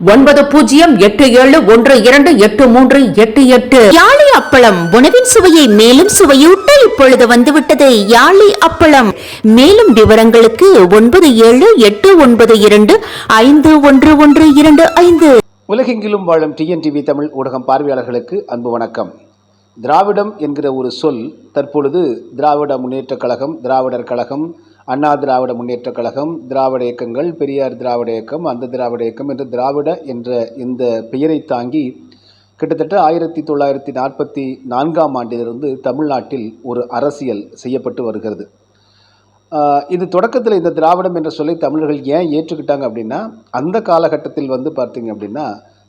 ஒன்பது பூஜ்ஜியம் எட்டு ஏழு ஒன்று இரண்டு எட்டு மூன்று எட்டு எட்டு. யாழி அப்பளம் உணவின் சுவையை மேலும் சுவையூட்ட இப்பொழுது வந்துவிட்டது. யாழி அப்பளம். மேலும் விவரங்களுக்கு ஒன்பது ஏழு எட்டு ஒன்பது இரண்டு ஐந்து ஒன்று ஒன்று இரண்டு ஐந்து. உலகெங்கிலும் வாழும் டிஎன்டிவி தமிழ் ஊடகம் பார்வையாளர்களுக்கு அன்பு வணக்கம். திராவிடம் என்கிற ஒரு சொல் தற்பொழுது திராவிட முன்னேற்றக் கழகம் திராவிடர் கழகம் அண்ணா திராவிட முன்னேற்றக் கழகம் திராவிட இயக்கங்கள் பெரியார் திராவிட இயக்கம் அந்த திராவிட இயக்கம் என்று திராவிட என்ற இந்த பெயரை தாங்கி கிட்டத்தட்ட ஆயிரத்தி தொள்ளாயிரத்தி நாற்பத்தி நான்காம் ஆண்டிலிருந்து தமிழ்நாட்டில் ஒரு அரசியல் செய்யப்பட்டு வருகிறது. இது தொடக்கத்தில் இந்த திராவிடம் என்ற சொல்லை தமிழர்கள் ஏன் ஏற்றுக்கிட்டாங்க அப்படின்னா அந்த காலகட்டத்தில் வந்து பார்த்தீங்க அப்படின்னா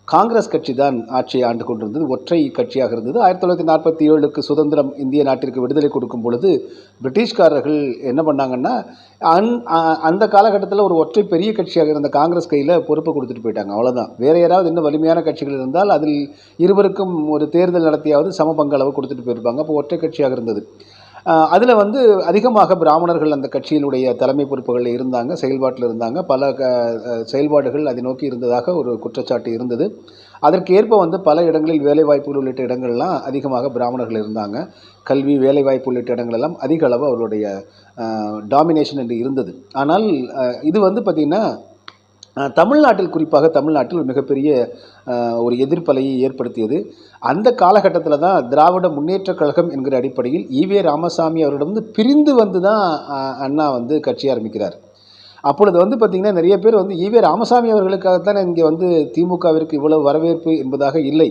காங்கிரஸ் கட்சி தான் ஆட்சியை ஆண்டு கொண்டிருந்தது ஒற்றை கட்சியாக இருந்தது. ஆயிரத்தி தொள்ளாயிரத்தி நாற்பத்தி ஏழுக்கு சுதந்திரம் இந்திய நாட்டிற்கு விடுதலை கொடுக்கும் பொழுது பிரிட்டிஷ்காரர்கள் என்ன பண்ணாங்கன்னா அந் அ- அந்த காலகட்டத்தில் ஒரு ஒற்றை பெரிய கட்சியாக இருந்த காங்கிரஸ் கையில் பொறுப்பை கொடுத்துட்டு போயிட்டாங்க அவ்வளோதான் வேறு யாராவது இன்னும் வலிமையான கட்சிகள் இருந்தால் அதில் இருவருக்கும் ஒரு தேர்தல் நடத்தியாவது சம பங்களவு கொடுத்துட்டு போயிருப்பாங்க. அப்போ ஒற்றை கட்சியாக இருந்தது. அதில் வந்து அதிகமாக பிராமணர்கள் அந்த கட்சியினுடைய தலைமை பொறுப்புகளில் இருந்தாங்க செயல்பாட்டில் இருந்தாங்க. பல க செயல்பாடுகள் அதை நோக்கி இருந்ததாக ஒரு குற்றச்சாட்டு இருந்தது. அதற்கு ஏற்ப வந்து பல இடங்களில் வேலைவாய்ப்புகள் உள்ளிட்ட இடங்கள்லாம் அதிகமாக பிராமணர்கள் இருந்தாங்க. கல்வி வேலைவாய்ப்பு உள்ளிட்ட இடங்களெல்லாம் அதிக அளவு அவருடைய டாமினேஷன் என்று இருந்தது. ஆனால் இது வந்து பார்த்திங்கன்னா தமிழ்நாட்டில் குறிப்பாக தமிழ்நாட்டில் ஒரு மிகப்பெரிய ஒரு எதிர்ப்பலையை ஏற்படுத்தியது. அந்த காலகட்டத்தில் தான் திராவிட முன்னேற்றக் கழகம் என்கிற அடிப்படையில் ஈவே ராமசாமி அவரிடம் வந்து பிரிந்து வந்து தான் அண்ணா வந்து கட்சி ஆரம்பிக்கிறார். அப்பொழுது வந்து பார்த்திங்கன்னா நிறைய பேர் வந்து ஈவே ராமசாமி அவர்களுக்காகத்தான் இங்கே வந்து திமுகவிற்கு இவ்வளவு வரவேற்பு என்பதாக இல்லை.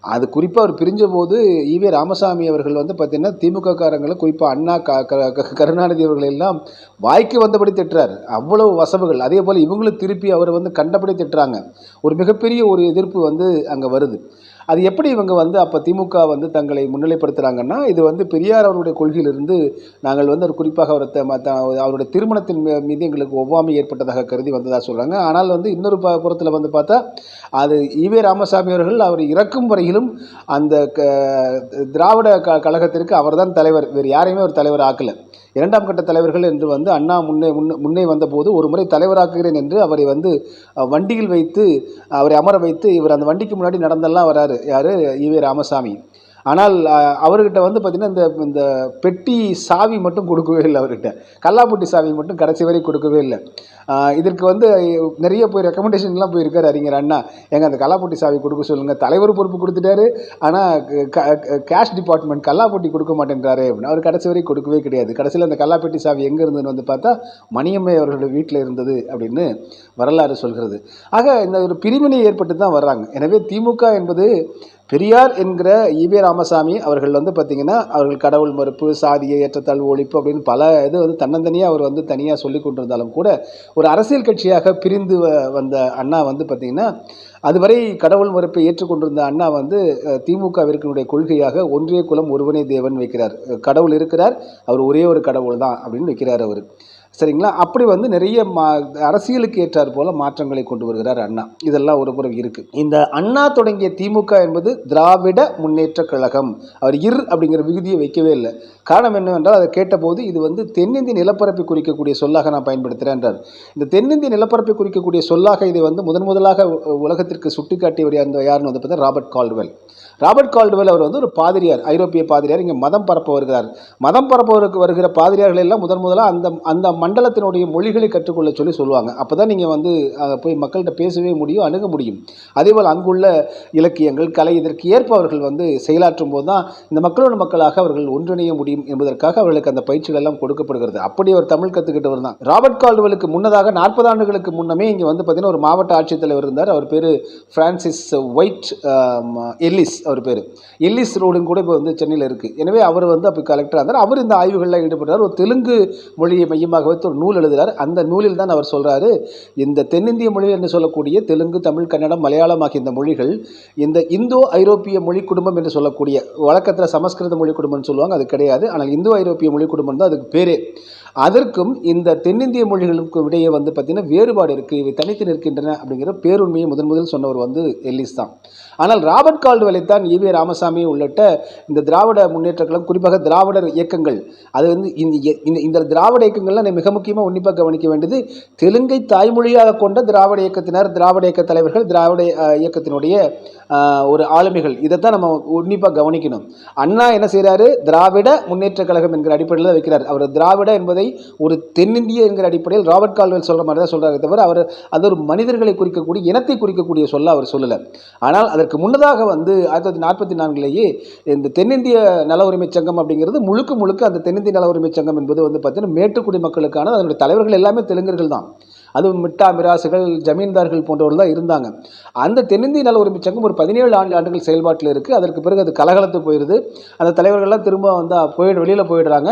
அது குறிப்பாக அவர் பிரிஞ்ச போது ஈவே ராமசாமி அவர்கள் வந்து பார்த்திங்கன்னா திமுக காரங்களை குறிப்பாக அண்ணா க க- க- கருணாநிதி அவர்கள் எல்லாம் வாய்க்கு வந்தபடி திட்டுறார். அவ்வளவு வசவுகள். அதே போல் இவங்களும் திருப்பி அவரை வந்து கண்டபடி திட்டுறாங்க. ஒரு மிகப்பெரிய ஒரு எதிர்ப்பு வந்து அங்கே வருது. அது எப்படி இவங்க வந்து அப்போ திமுக வந்து தங்களை முன்னிலைப்படுத்துகிறாங்கன்னா இது வந்து பெரியார் அவருடைய கொள்கையிலிருந்து நாங்கள் வந்து ஒரு குறிப்பாக அவர் த- அவருடைய திருமணத்தின் மீ- மீது எங்களுக்கு ஒவ்வாமை ஏற்பட்டதாக கருதி வந்ததாக சொல்கிறாங்க ஆனால் வந்து இன்னொரு புறத்தில் வந்து பார்த்தா அது ஈவே ராமசாமி அவர்கள் அவர் இறக்கும் வரையிலும் அந்த க திராவிட க கழகத்திற்கு அவர்தான் தலைவர். வேறு யாரையுமே ஒரு தலைவர் ஆக்கலை. இரண்டாம் கட்ட தலைவர்கள் என்று வந்து அண்ணா முன்னே முன்னே முன்னே வந்தபோது ஒரு முறை தலைவராக்குகிறேன் என்று அவரை வந்து வண்டியில் வைத்து அவரை அமர வைத்து இவர் அந்த வண்டிக்கு முன்னாடி நடந்தெல்லாம் வராரு. யார்? ஈவே ராமசாமி. ஆனால் அவர்கிட்ட வந்து பார்த்திங்கன்னா இந்த இந்த பெட்டி சாவி மட்டும் கொடுக்கவே இல்லை அவர்கிட்ட. கல்லாப்பட்டி சாவி மட்டும் கடைசி வரை கொடுக்கவே இல்லை. இதற்கு வந்து நிறைய போய் ரெக்கமெண்டேஷன்லாம் போயிருக்கார் அறிஞர் அண்ணா. எங்க அந்த கல்லாப்பட்டி சாவி கொடுக்க சொல்லுங்கள் தலைவர் பொறுப்பு கொடுத்துட்டாரு. ஆனால் கேஷ் டிபார்ட்மெண்ட் கல்லாப்பட்டி கொடுக்க மாட்டேன்றாரு அப்படின்னு. அவர் கடைசி வரை கொடுக்கவே கிடையாது. கடைசியில் அந்த கல்லாப்பட்டி சாவி எங்கே இருந்ததுன்னு வந்து பார்த்தா மணியம்மை அவர்களோட வீட்டில் இருந்தது அப்படின்னு வரலாறு சொல்கிறது. ஆக இந்த ஒரு பிரிவினை ஏற்பட்டு தான் வர்றாங்க. எனவே திமுக என்பது பெரியார் என்கிற ஈவே ராமசாமி அவர்கள் வந்து பார்த்திங்கன்னா அவர்கள் கடவுள் மறுப்பு சாதிய ஏற்றத்தாழ்வு ஒழிப்பு அப்படின்னு பல இது வந்து தன்னந்தனியாக அவர் வந்து தனியாக சொல்லி கொண்டிருந்தாலும் கூட ஒரு அரசியல் கட்சியாக பிரிந்து வ- வந்த அண்ணா வந்து பார்த்திங்கன்னா அதுவரை கடவுள் மறுப்பை ஏற்றுக்கொண்டிருந்த அண்ணா வந்து திமுகவிற்கினுடைய கொள்கையாக ஒன்றிய குலம் ஒருவனே தேவன் வைக்கிறார். கடவுள் இருக்கிறார் அவர் ஒரே ஒரு கடவுள் தான் அப்படின்னு வைக்கிறார் அவர். சரிங்களா? அப்படி வந்து நிறைய மா அரசியலுக்கு ஏற்றாற் போல மாற்றங்களை கொண்டு வருகிறார் அண்ணா. இதெல்லாம் ஒரு புறம் இருக்கு. இந்த அண்ணா தொடங்கிய திமுக என்பது திராவிட முன்னேற்ற கழகம். அவர் இர் அப்படிங்கிற விகுதியை வைக்கவே இல்லை. காரணம் என்னவென்றால் அதை கேட்டபோது இது வந்து தென்னிந்திய நிலப்பரப்பை குறிக்கக்கூடிய சொல்லாக நான் பயன்படுத்துகிறேன் என்றார் இந்த தென்னிந்திய நிலப்பரப்பை குறிக்கக்கூடிய சொல்லாக இதை வந்து முதன் முதலாக உ- உலகத்திற்கு சுட்டிக்காட்டியவர் அந்த யாருன்னு வந்து பார்த்தா ராபர்ட் கால்வெல் ராபர்ட் கால்டுவெல் அவர் வந்து ஒரு பாதிரியார் ஐரோப்பிய பாதிரியார். இங்கே மதம் பரப்ப வருகிறார். மதம் பரப்பவருக்கு வருகிற பாதிரியார்கள் எல்லாம் முதன் முதலாக அந்த அந்த மண்டலத்தினுடைய மொழிகளை கற்றுக்கொள்ள சொல்லி சொல்லுவாங்க. அப்போ தான் நீங்கள் வந்து போய் மக்கள்கிட்ட பேசவே முடியும் அணுக முடியும். அதேபோல் அங்குள்ள இலக்கியங்கள் கலை இதற்கு ஏற்ப அவர்கள் வந்து செயலாற்றும் போது தான் இந்த மக்களோட மக்களாக அவர்கள் ஒன்றிணைய முடியும் என்பதற்காக அவர்களுக்கு அந்த பயிற்சிகள் எல்லாம் கொடுக்கப்படுகிறது. அப்படி அவர் தமிழ் கற்றுக்கிட்டவர் தான். ராபர்ட் கால்டுவலுக்கு முன்னதாக நாற்பது ஆண்டுகளுக்கு முன்னமே இங்கே வந்து பார்த்தீங்கன்னா ஒரு மாவட்ட ஆட்சித்தலைவர் இருந்தார். அவர் பேர் பிரான்சிஸ் ஒயிட் எல்லிஸ். அவர் பேர். எல்லிஸ் ரோடுன்னு கூட இப்போ வந்து சென்னையில் இருக்குது எனவே அவர் வந்து அப்போ கலெக்டராக இருந்தார். அவர் இந்த ஆய்வுகளில் ஈடுபட்டார். ஒரு தெலுங்கு மொழியை மையமாக வைத்து ஒரு நூல் எழுதுகிறார் அந்த நூலில் தான் அவர் சொல்கிறாரு இந்த தென்னிந்திய மொழி என்று சொல்லக்கூடிய தெலுங்கு தமிழ் கன்னடம் மலையாளம் ஆகிய இந்த மொழிகள் இந்த இந்தோ ஐரோப்பிய மொழி குடும்பம் என்று சொல்லக்கூடிய வழக்கத்தில் சமஸ்கிருத மொழி குடும்பம்னு சொல்லுவாங்க அது கிடையாது. ஆனால் இந்தோ ஐரோப்பிய மொழி குடும்பம் தான் அதுக்கு பேரே. அதற்கும் இந்த தென்னிந்திய மொழிகளுக்கும் இடையே வந்து பார்த்திங்கன்னா வேறுபாடு இருக்குது இவை தனித்து நிற்கின்றன அப்படிங்கிற பேருண்மையை முதன் முதல் சொன்னவர் வந்து எல்லிஸ் தான். ஆனால் ராபர்ட் கால்டுவெலை தான் ஈவே ராமசாமி உள்ளிட்ட இந்த திராவிட முன்னேற்ற கழகம் குறிப்பாக திராவிடர் இயக்கங்கள் அது வந்து இந்த இந்த திராவிட இயக்கங்கள்லாம் நான் மிக முக்கியமாக உன்னிப்பாக கவனிக்க வேண்டியது தெலுங்கை தாய்மொழியாக கொண்ட திராவிட இயக்கத்தினர் திராவிட இயக்க தலைவர்கள் திராவிட இயக்கத்தினுடைய ஒரு ஆளுமைகள். இதைத்தான் நம்ம உன்னிப்பாக கவனிக்கணும். அண்ணா என்ன செய்கிறாரு திராவிட முன்னேற்ற கழகம் என்கிற அடிப்படையில் தான் வைக்கிறார். அவர் திராவிட என்பதை ஒரு தென்னிந்திய என்கிற அடிப்படையில் ராபர்ட் கால்வெல் சொல்கிற மாதிரி தான் சொல்கிறாரே தவிர அவர் அது ஒரு மனிதர்களை குறிக்கக்கூடிய இனத்தை குறிக்கக்கூடிய சொல்ல அவர் சொல்லலை. ஆனால் அதற்கு முன்னதாக வந்து ஆயிரத்தி தொள்ளாயிரத்தி நாற்பத்தி நான்குலேயே இந்த தென்னிந்திய நல உரிமை சங்கம் அப்படிங்கிறது முழுக்க முழுக்க அந்த தென்னிந்திய நல உரிமை சங்கம் என்பது வந்து பார்த்தீங்கன்னா மேட்டுக்குடி மக்களுக்கான அதனுடைய தலைவர்கள் எல்லாமே தெலுங்கர்கள் தான். அதுவும் மிட்டா மிராசுகள் ஜமீன்தார்கள் போன்றவர்கள் தான் இருந்தாங்க. அந்த தென்னிந்திய நல உரிமை சங்கம் ஒரு பதினேழு ஆண்டு ஆண்டுகள் செயல்பாட்டில் இருக்குது அதற்கு பிறகு அது கலகலத்து போயிடுது அந்த தலைவர்கள்லாம் திரும்ப வந்து போயிடு வெளியில் போயிடுறாங்க.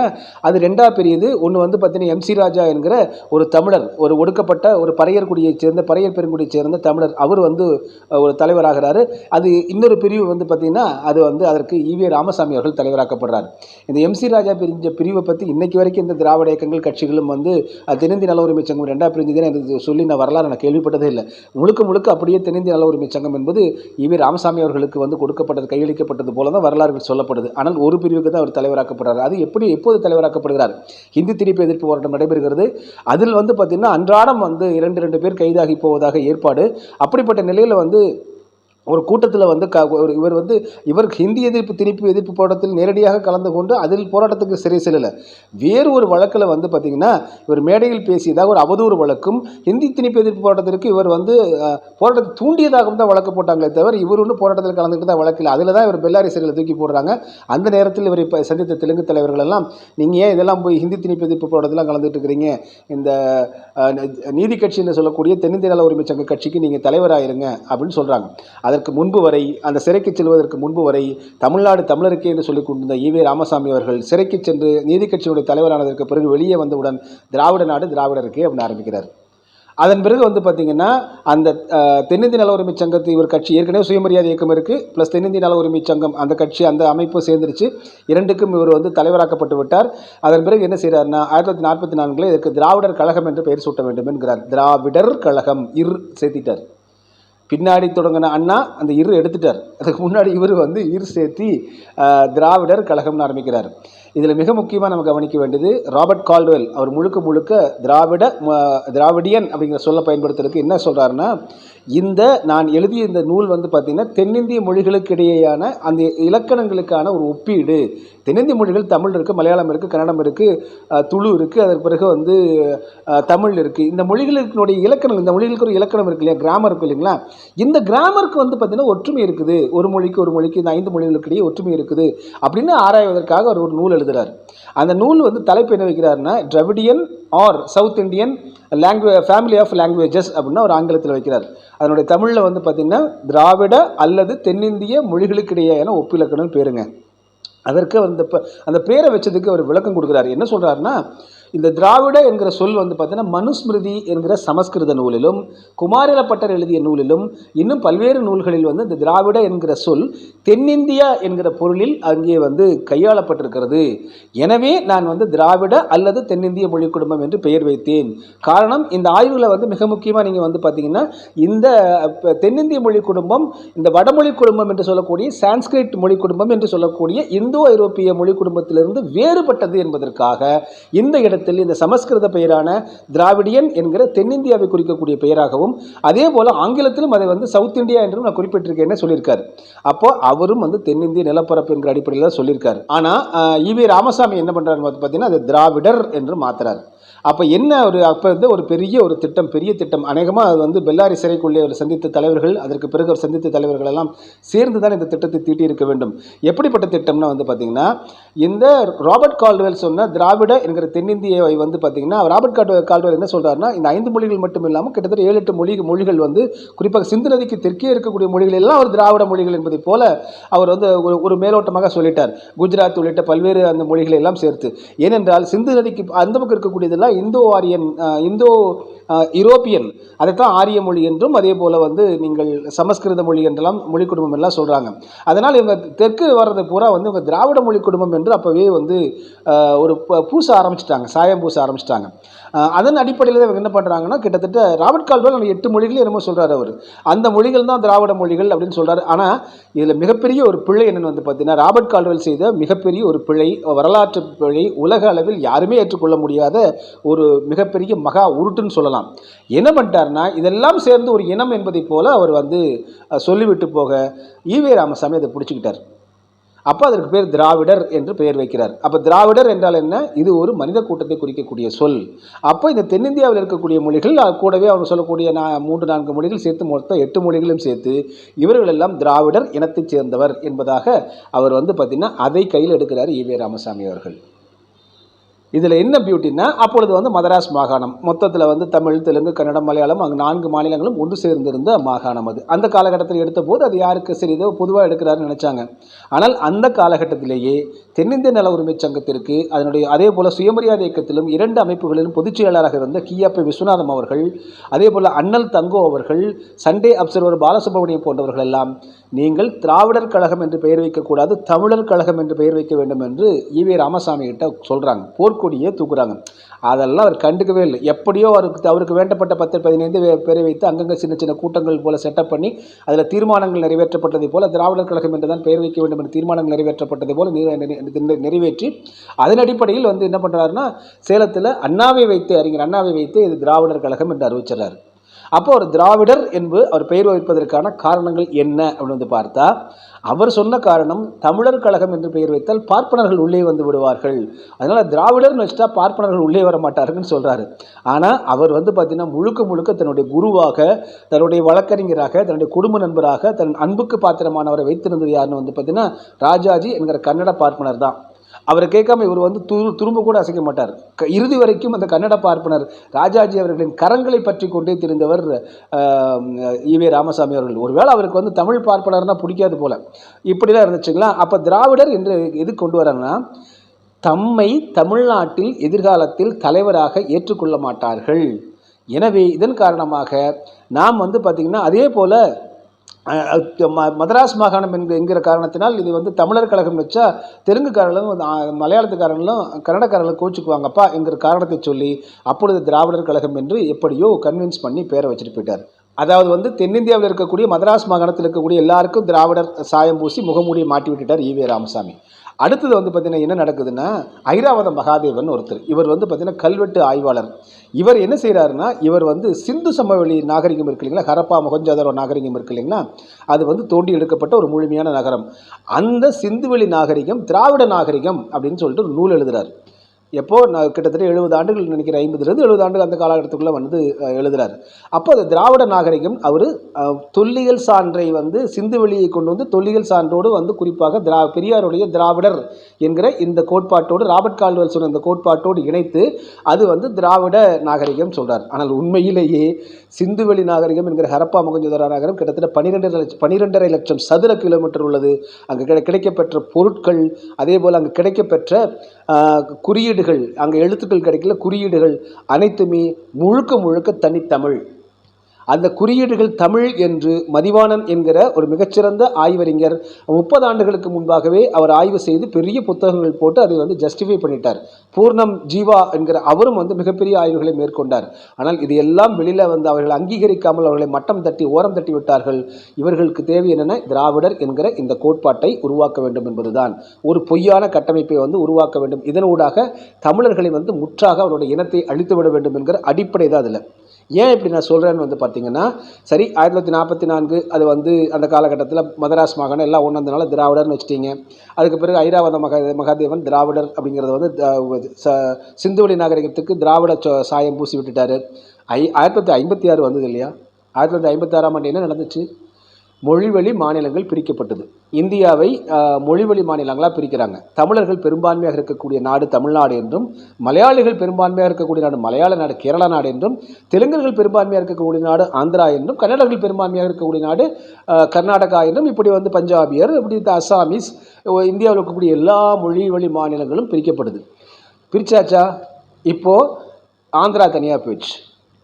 அது ரெண்டா பிரியுது. ஒன்று வந்து பார்த்தீங்கன்னா எம்சி ராஜா என்கிற ஒரு தமிழர் ஒரு ஒடுக்கப்பட்ட ஒரு பறையர் குடியைச் சேர்ந்த பறையர் பெருங்குடியைச் சேர்ந்த தமிழர். அவர் வந்து ஒரு தலைவராகிறாரு. அது இன்னொரு பிரிவு வந்து பார்த்திங்கன்னா அது வந்து அதற்கு ஈவே ராமசாமி அவர்கள் தலைவராக்கப்படுறார். இந்த எம்சி ராஜா பிரிஞ்ச பிரிவை பற்றி இன்னைக்கு வரைக்கும் இந்த திராவிட இயக்கங்கள் கட்சிகளும் வந்து தென்னிந்திய நல உரிமை சங்கம் ரெண்டாக பிரிஞ்சதுன்னு எனக்கு சொல்லி நான் வரலாறு நான் கேள்விப்பட்டதே இல்லை. முழுக்க முழுக்க அப்படியே தென்னிந்திய நல உரிமை சங்கம் என்பது இவி ராமசாமி அவர்களுக்கு வந்து கொடுக்கப்பட்டது கையளிக்கப்பட்டது போல தான் வரலாறுகள் சொல்லப்படுது. ஆனால் ஒரு பிரிவுக்கு தான் அவர் தலைவராக்கப்படுறார். அது எப்படி எப்போது தலைவராக்கப்படுகிறார்? ஹிந்தி திருப்பி எதிர்ப்பு போராட்டம் நடைபெறுகிறது. அதில் வந்து பார்த்திங்கன்னா அன்றாடம் வந்து இரண்டு ரெண்டு பேர் கைதாகி போவதாக ஏற்பாடு. அப்படிப்பட்ட நிலையில் வந்து ஒரு கூட்டத்தில் வந்து க ஒரு இவர் வந்து இவர் ஹிந்தி எதிர்ப்பு திணிப்பு எதிர்ப்பு போராட்டத்தில் நேரடியாக கலந்து கொண்டு அதில் போராட்டத்துக்கு சிறை செல்லலை. வேறு ஒரு வழக்கில் வந்து பார்த்திங்கன்னா இவர் மேடையில் பேசியதாக ஒரு அவதூறு வழக்கும் ஹிந்தி திணிப்பு எதிர்ப்பு போராட்டத்திற்கு இவர் வந்து போராட்டத்தை தூண்டியதாகவும் தான் வழக்கு போட்டாங்களே தவிர இவர் ஒன்றும் போராட்டத்தில் கலந்துக்கிட்டு தான் வழக்கில் அதில் தான் இவர் பெல்லாரி சிறையில் தூக்கி போடுறாங்க. அந்த நேரத்தில் இவர் இப்போ சந்தித்த தெலுங்கு தலைவர்கள் எல்லாம் நீங்கள் ஏன் இதெல்லாம் போய் ஹிந்தி திணிப்பு எதிர்ப்பு போராட்டத்தில் கலந்துட்டு இருக்கிறீங்க? இந்த நீதி கட்சி என்று சொல்லக்கூடிய தென்னிந்திய உரிமை சங்க கட்சிக்கு நீங்கள் தலைவராயிருங்க அப்படின்னு சொல்கிறாங்க அதற்கு முன்பு வரை அந்த சிறைக்கு செல்வதற்கு முன்பு வரை தமிழ்நாடு தமிழருக்கே என்று சொல்லிக் கொண்டிருந்த ஈவே ராமசாமி அவர்கள் சிறைக்கு சென்று நீதி கட்சியினுடைய தலைவரானதற்கு பிறகு வெளியே வந்தவுடன் திராவிட நாடு திராவிடருக்கே அப்படின்னு ஆரம்பிக்கிறார். அதன் பிறகு வந்து பார்த்திங்கன்னா அந்த தென்னிந்திய நல உரிமை சங்கத்து இவர் கட்சி ஏற்கனவே சுயமரியாதை இயக்கம் இருக்குது ப்ளஸ் தென்னிந்திய நல உரிமை சங்கம் அந்த கட்சி அந்த அமைப்பு சேர்ந்துருச்சு. இரண்டுக்கும் இவர் வந்து தலைவராக்கப்பட்டு விட்டார். அதன் பிறகு என்ன செய்கிறார்னா ஆயிரத்தி தொள்ளாயிரத்தி நாற்பத்தி நான்கில் இதற்கு திராவிடர் கழகம் என்று பெயர் சூட்ட வேண்டும் என்கிறார். திராவிடர் கழகம் இர் சேர்த்திட்டார். பின்னாடி தொடங்கின அண்ணா அந்த இரு எடுத்துட்டார். அதுக்கு முன்னாடி இவர் வந்து இரு சேர்த்தி திராவிடர் கழகம்னு ஆரம்பிக்கிறார். இதில் மிக முக்கியமாக நம்ம கவனிக்க வேண்டியது ராபர்ட் கால்டுவெல் அவர் முழுக்க முழுக்க திராவிட திராவிடியன் அப்படிங்கிற சொல்ல பயன்படுத்துறதுக்கு என்ன சொல்கிறாருன்னா இந்த நான் எழுதிய இந்த நூல் வந்து பார்த்திங்கன்னா தென்னிந்திய மொழிகளுக்கு இடையேயான அந்த இலக்கணங்களுக்கான ஒரு ஒப்பீடு. தென்னிந்திய மொழிகள் தமிழ் இருக்குது மலையாளம் இருக்குது கன்னடம் இருக்குது துளு இருக்குது அதற்கு பிறகு வந்து தமிழ் இருக்குது இந்த மொழிகளுக்கினுடைய இலக்கணம் இந்த மொழிகளுக்கு ஒரு இலக்கணம் இருக்கு இல்லையா? கிராமர் இருக்குது இல்லைங்களா? இந்த கிராமருக்கு வந்து பார்த்திங்கன்னா ஒற்றுமை இருக்குது. ஒரு மொழிக்கு ஒரு மொழிக்கு இந்த ஐந்து மொழிகளுக்கு இடையே ஒற்றுமை இருக்குது அப்படின்னு ஆராய்வதற்காக அவர் ஒரு நூல் எழுதுகிறார் அந்த நூல் வந்து தலைப்பு என்ன வைக்கிறாருன்னா Dravidian or South Indian language family of languages அப்படின்னா ஒரு ஆங்கிலத்தில் வைக்கிறார். அதனுடைய தமிழில் வந்து பார்த்திங்கன்னா திராவிட அல்லது தென்னிந்திய மொழிகளுக்கிடையேயான ஒப்பிலக்கணம் பேருங்க. அதற்கு அந்த அந்த பேரை வச்சதுக்கு அவர் விளக்கம் கொடுக்குறாரு. என்ன சொல்கிறாருன்னா இந்த திராவிட என்கிற சொல் வந்து பார்த்தீங்கன்னா மனுஸ்மிருதி என்கிற சமஸ்கிருத நூலிலும் குமாரிலப்பட்டர் எழுதிய நூலிலும் இன்னும் பல்வேறு நூல்களில் வந்து இந்த திராவிட என்கிற சொல் தென்னிந்தியா என்கிற பொருளில் அங்கே வந்து கையாளப்பட்டிருக்கிறது. எனவே நான் வந்து திராவிட அல்லது தென்னிந்திய மொழி குடும்பம் என்று பெயர் வைத்தேன். காரணம் இந்த ஆய்வுகளை வந்து மிக முக்கியமாக நீங்கள் வந்து பார்த்தீங்கன்னா இந்த தென்னிந்திய மொழி குடும்பம் இந்த வடமொழி குடும்பம் என்று சொல்லக்கூடிய சான்ஸ்கிரிட் மொழி குடும்பம் என்று சொல்லக்கூடிய இந்தோ ஐரோப்பிய மொழி குடும்பத்திலிருந்து வேறுபட்டது என்பதற்காக இந்த இடத்தில் இந்த சமஸ்கிருத பெயரான திராவிடியன் என்கிற தென்னிந்தியாவை குறிக்கக்கூடிய பெயராகவும் அதே போல ஆங்கிலத்திலும் அதை வந்து சவுத் இந்தியா என்றும் நான் குறிப்பிட்டிருக்கேன்னு சொல்லியிருக்காரு. அப்போ அவரும் வந்து தென்னிந்திய நிலப்பரப்பு என்கிற அடிப்படையில் தான் சொல்லியிருக்காரு. ஆனால் வி ராமசாமி என்ன பண்ணுறாருன்னு பார்த்தீங்கன்னா அது திராவிடர் என்று மாத்துறாரு. அப்போ என்ன ஒரு அப்போ வந்து ஒரு பெரிய ஒரு திட்டம் பெரிய திட்டம். அநேகமாக அது வந்து பெல்லாரி சிறைக்குள்ளே ஒரு சந்தித்த தலைவர்கள் அதற்கு பிறகு ஒரு சந்தித்த தலைவர்கள் எல்லாம் சேர்ந்து தான் இந்த திட்டத்தை தீட்டியிருக்க வேண்டும். எப்படிப்பட்ட திட்டம்னா வந்து பார்த்திங்கன்னா இந்த ராபர்ட் கால்வெல் சொன்ன திராவிட என்கிற தென்னிந்தியாவை வந்து பார்த்தீங்கன்னா ராபர்ட் கால்டுவெல் கால்வெல் என்ன சொல்கிறாருன்னா இந்த ஐந்து மொழிகள் மட்டும் இல்லாமல் கிட்டத்தட்ட ஏழு எட்டு மொழி மொழிகள் வந்து குறிப்பாக சிந்து நதிக்கு தெற்கே இருக்கக்கூடிய மொழிகள் எல்லாம் ஒரு திராவிட மொழிகள் என்பதை போல அவர் வந்து ஒரு ஒரு மேலோட்டமாக சொல்லிட்டார். குஜராத் உள்ளிட்ட பல்வேறு அந்த மொழிகளை எல்லாம் சேர்த்து. ஏனென்றால் சிந்து நதிக்கு அந்த பக்கம் இருக்கக்கூடியதெல்லாம் இந்தோ ஆரியன் இந்தோ யூரோப்பியன். அதைத்தான் ஆரிய மொழி என்றும் அதே போல் வந்து நீங்கள் சமஸ்கிருத மொழி என்றெல்லாம் மொழி குடும்பம் எல்லாம் சொல்கிறாங்க அதனால் இவங்க தெற்கு வர்றது பூரா வந்து இவங்க திராவிட மொழி குடும்பம் என்று அப்போவே வந்து ஒரு ப- பூச ஆரம்பிச்சிட்டாங்க சாயம் பூச ஆரம்பிச்சிட்டாங்க. அதன் அடிப்படையில் தான் இவங்க என்ன பண்ணுறாங்கன்னா கிட்டத்தட்ட ராபர்ட் கால்வெல் அந்த எட்டு மொழிகள் என்னமோ சொல்கிறார் அவர். அந்த மொழிகள் தான் திராவிட மொழிகள் அப்படின்னு சொல்கிறார் ஆனால் இதில் மிகப்பெரிய ஒரு பிழை என்னென்னு வந்து பார்த்தீங்கன்னா ராபர்ட் கால்வெல் செய்த மிகப்பெரிய ஒரு பிழை வரலாற்று பிழை உலக அளவில் யாருமே ஏற்றுக்கொள்ள முடியாத ஒரு மிகப்பெரிய மகா உருட்டுன்னு சொல்லலாம். என்ன பண்ணிட்டாருன்னா இதெல்லாம் சேர்ந்து ஒரு இனம் என்பதைப் போல அவர் வந்து சொல்லிவிட்டு போக ஈவே ராமசாமி அதை பிடிச்சிக்கிட்டார். அப்போ அதற்கு பேர் திராவிடர் என்று பெயர் வைக்கிறார். அப்போ திராவிடர் என்றால் என்ன? இது ஒரு மனித கூட்டத்தை குறிக்கக்கூடிய சொல். அப்போ இந்த தென்னிந்தியாவில் இருக்கக்கூடிய மொழிகள் கூடவே அவர் சொல்லக்கூடிய நான் மூன்று நான்கு மொழிகள் சேர்த்து மொத்தம் எட்டு மொழிகளும் சேர்த்து இவர்கள் எல்லாம் திராவிடர் இனத்தைச் சேர்ந்தவர் என்பதாக அவர் வந்து பார்த்திங்கன்னா அதை கையில் எடுக்கிறார் ஈவே ராமசாமி அவர்கள். இதில் என்ன பியூட்டின்னா அப்பொழுது வந்து மதராஸ் மாகாணம். மொத்தத்தில் வந்து தமிழ் தெலுங்கு கன்னடம் மலையாளம் அங்கே நான்கு மாநிலங்களும் ஒன்று சேர்ந்திருந்த மாகாணம் அது. அந்த காலகட்டத்தில் எடுத்தபோது அது யாருக்கு சரி ஏதோ பொதுவாக எடுக்கிறாருன்னு நினச்சாங்க. ஆனால் அந்த காலகட்டத்திலேயே தென்னிந்திய நல உரிமை சங்கத்திற்கு அதனுடைய அதே போல் சுயமரியாதை இயக்கத்திலும் இரண்டு அமைப்புகளிலும் பொதுச் செயலாளராக இருந்த கியாப்பி விஸ்வநாதம் அவர்கள் அதே போல் அண்ணல் தங்கோ அவர்கள் சண்டே அப்சர்வர் பாலசுப்ரமணியம் போன்றவர்கள் எல்லாம் நீங்கள் திராவிடர் கழகம் என்று பெயர் வைக்கக்கூடாது தமிழர் கழகம் என்று பெயர் வைக்க வேண்டும் என்று ஈவே ராமசாமி கிட்ட சொல்கிறாங்க போர்க்கொடியே தூக்குறாங்க. அதெல்லாம் அவர் கண்டுக்கவே இல்லை. எப்படியோ அவருக்கு அவருக்கு வேண்டப்பட்ட பத்து பதினைந்து பேரை வைத்து அங்கங்கே சின்ன சின்ன கூட்டங்கள் போல செட்டப் பண்ணி அதில் தீர்மானங்கள் நிறைவேற்றப்பட்டதை போல திராவிடர் கழகம் என்று தான் பெயர் வைக்க வேண்டும் என்று தீர்மானங்கள் நிறைவேற்றப்பட்டதை போல நிறைவேற்றி அதன் அடிப்படையில் வந்து என்ன பண்ணுறாருன்னா சேலத்தில் அண்ணாவை வைத்து அறிஞர் அண்ணாவை வைத்து இது திராவிடர் கழகம் என்று அறிவிச்சிடறாரு. அப்போ ஒரு திராவிடர் என்பது அவர் பெயர் வைப்பதற்கான காரணங்கள் என்ன அப்படின்னு வந்து பார்த்தா அவர் சொன்ன காரணம் தமிழர் கழகம் என்று பெயர் வைத்தால் பார்ப்பனர்கள் உள்ளே வந்து விடுவார்கள். அதனால் திராவிடர்னு வச்சுட்டா பார்ப்பனர்கள் உள்ளே வர மாட்டாருன்னு சொல்கிறாரு ஆனால் அவர் வந்து பார்த்தீங்கன்னா முழுக்க முழுக்க தன்னுடைய குருவாக தன்னுடைய வழக்கறிஞராக தன்னுடைய குடும்ப நண்பராக தன் அன்புக்கு பாத்திரமானவரை வைத்திருந்தது யாருன்னு வந்து பார்த்தீங்கன்னா ராஜாஜி என்கிற கன்னட பார்ப்பனர் தான். அவரை கேட்காம இவர் வந்து துரு துரும்ப கூட அசைக்க மாட்டார். க- இறுதி வரைக்கும் அந்த கன்னட பார்ப்பனர் ராஜாஜி அவர்களின் கரங்களை பற்றி கொண்டே தெரிந்தவர் ஆஹ், ஈவே ராமசாமி அவர்கள். ஒருவேளை அவருக்கு வந்து தமிழ் பார்ப்பனர்னா பிடிக்காது போல. இப்படிலாம் இருந்துச்சுங்களா? அப்போ திராவிடர் என்று எது கொண்டு வராங்கன்னா தம்மை தமிழ்நாட்டில் எதிர்காலத்தில் தலைவராக ஏற்றுக்கொள்ள மாட்டார்கள். எனவே இதன் காரணமாக நாம் வந்து பார்த்திங்கன்னா அதே போல் மதராஸ் மாகாணம் என்கிற என்கிற காரணத்தினால் இது வந்து தமிழர் கழகம் வச்சா தெலுங்குக்காரர்களும் மலையாளத்துக்காரர்களும் மலையாளத்துக்காரங்களும் கன்னடக்காரர்களும் கோச்சுக்குவாங்கப்பா என்கிற காரணத்தை சொல்லி அப்பொழுது திராவிடர் கழகம் என்று எப்படியோ கன்வின்ஸ் பண்ணி பேரை வச்சுட்டு போயிட்டார். அதாவது வந்து தென்னிந்தியாவில் இருக்கக்கூடிய மதராஸ் மாகாணத்தில் இருக்கக்கூடிய எல்லாருக்கும் திராவிடர் சாயம் பூசி முகமூடியை மாட்டி விட்டுட்டார் ஈவே ராமசாமி. அடுத்தது வந்து பார்த்தீங்கன்னா என்ன நடக்குதுன்னா ஐராவத மகாதேவன் ஒருத்தர். இவர் வந்து பார்த்தீங்கன்னா கல்வெட்டு ஆய்வாளர். இவர் என்ன செய்கிறாருன்னா இவர் வந்து சிந்து சமவெளி நாகரிகம் இருக்கு இல்லைங்களா? ஹரப்பா மொகஞ்சாதரோ நாகரிகம் இருக்கு இல்லைங்களா? அது வந்து தோண்டி எடுக்கப்பட்ட ஒரு முழுமையான நகரம். அந்த சிந்துவெளி நாகரிகம் திராவிட நாகரிகம் அப்படின்னு சொல்லிட்டு ஒரு நூல் எழுதுறாரு. எப்போ நான் கிட்டத்தட்ட எழுபது ஆண்டுகள் நினைக்கிறேன் ஐம்பதுலேருந்து எழுபது ஆண்டுகள் அந்த காலகட்டத்துக்குள்ளே வந்து அஹ், எழுதுறாரு. அப்போ அது திராவிட நாகரிகம் அவர் தொல்லியல் சான்றை வந்து சிந்துவெளியை கொண்டு வந்து தொல்லியல் சான்றோடு வந்து குறிப்பாக திரா பெரியாருடைய திராவிடர் என்கிற இந்த கோட்பாட்டோடு ராபர்ட் கால்வெல் சொன்ன இந்த கோட்பாட்டோடு இணைத்து அது வந்து திராவிட நாகரிகம் சொல்கிறார் ஆனால் உண்மையிலேயே சிந்துவெளி நாகரிகம் என்கிற ஹரப்பா மொகஞ்சதாரா நகரம் கிட்டத்தட்ட பன்னிரெண்டு லட்சம் பன்னிரெண்டரை லட்சம் சதுர கிலோமீட்டர் உள்ளது. அங்கே கிடைக்கப்பெற்ற பொருட்கள் அதே போல் அங்கே கிடைக்கப்பெற்ற குறியீடு குறியீடுகள் அங்கே எழுத்துக்கள் கிடைக்கல குறியீடுகள் அனைத்துமே முழுக்க முழுக்க தனித்தமிழ். அந்த குறியீடுகள் தமிழ் என்று மதிவாணன் என்கிற ஒரு மிகச்சிறந்த ஆய்வறிஞர் முப்பது ஆண்டுகளுக்கு முன்பாகவே அவர் ஆய்வு செய்து பெரிய புத்தகங்கள் போட்டு அதை வந்து ஜஸ்டிஃபை பண்ணிட்டார். பூர்ணம் ஜீவா என்கிற அவரும் வந்து மிகப்பெரிய ஆய்வுகளை மேற்கொண்டார். ஆனால் இது எல்லாம் வெளியில் வந்து அவர்கள் அங்கீகரிக்காமல் அவர்களை மட்டம் தட்டி ஓரம் தட்டி விட்டார்கள். இவர்களுக்கு தேவை என்னென்ன? திராவிடர் என்கிற இந்த கோட்பாட்டை உருவாக்க வேண்டும் என்பதுதான். ஒரு பொய்யான கட்டமைப்பை வந்து உருவாக்க வேண்டும். இதனூடாக தமிழர்களை வந்து முற்றாக அவருடைய இனத்தை அழித்துவிட வேண்டும் என்கிற அடிப்படை தான் அதில். ஏன் இப்படி நான் சொல்கிறேன்னு வந்து பார்த்தீங்கன்னா சரி ஆயிரத்தி தொள்ளாயிரத்தி நாற்பத்தி நான்கு அது வந்து அந்த காலகட்டத்தில் மதராஸ் மாகாணம் எல்லாம் ஒன்று வந்தனால திராவிடர்னு வச்சுட்டிங்க. அதுக்கு பிறகு ஐராவத மகா மகாதேவன் திராவிடர் அப்படிங்கிறது வந்து த- ச- சிந்துவெளி நாகரிகத்துக்கு திராவிட சொ- சாயம் பூசி விட்டுட்டார். ஐ ஆயிரத்தி தொள்ளாயிரத்தி ஐம்பத்தி ஆறு வந்தது இல்லையா? ஆயிரத்தி தொள்ளாயிரத்தி ஐம்பத்தி ஆறாம் ஆண்டு என்ன நடந்துச்சு? மொழிவழி மாநிலங்கள் பிரிக்கப்பட்டது. இந்தியாவை மொழிவழி மாநிலங்களாக பிரிக்கிறாங்க. தமிழர்கள் பெரும்பான்மையாக இருக்கக்கூடிய நாடு தமிழ்நாடு என்றும் மலையாளிகள் பெரும்பான்மையாக இருக்கக்கூடிய நாடு மலையாள நாடு கேரளா நாடு என்றும் தெலுங்கர்கள் பெரும்பான்மையாக இருக்கக்கூடிய நாடு ஆந்திரா என்றும் கன்னடர்கள் பெரும்பான்மையாக இருக்கக்கூடிய நாடு கர்நாடகா என்றும் இப்படி வந்து பஞ்சாபியர் இப்படி இந்த அசாமீஸ் இந்தியாவில் இருக்கக்கூடிய எல்லா மொழி வழி மாநிலங்களும் பிரிக்கப்படுது பிரிச்சாச்சா? இப்போது ஆந்திரா தனியாக போயிடுச்சு